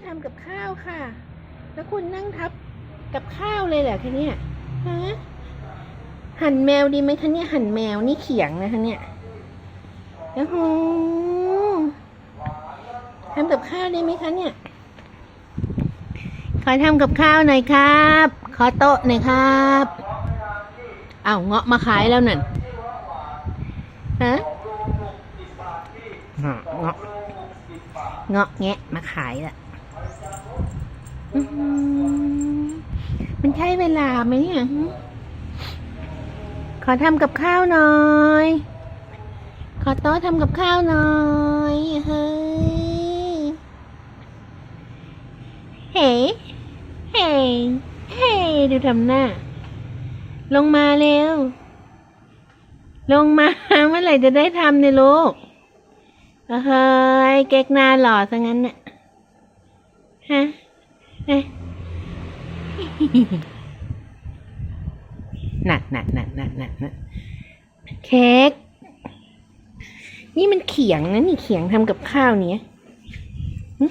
จะทำกับข้าวค่ะ แล้วคุณนั่งทับกับข้าวเลยเหรอคะเนี่ยฮะหั่นแมวดีไหมคะเนี่ยหั่นแมวนี่เขียงนะคะเนี่ยโอ้โหทำกับข้าวได้ไหมคะเนี่ย ขอทำกับข้าวหน่อยครับ ขอโต๊ะหน่อยครับอ้าวเงาะมาขายแล้วนั่นฮะเงาะเงาะเงาะแงะมาขายละอื้อหือ มันใช้เวลาไหมเนี่ย ขอทำกับข้าวหน่อย ขอโต๊ะทำกับข้าวหน่อยเฮ้ยเฮ้เฮ้เฮ้ดูทำหน้า ลงมาเร็ว ลงมาเมื่อไหร่จะได้ทำเนี่ยลูกเฮ้ยเก๊กหน้าหล่อซะงั้นน่ะฮะเอ๊ะ หนักหนักหนักหนักหนักหนักเค้กนี่มันเขียงนะนี่เขียงทำกับข้าวเนี้ยอื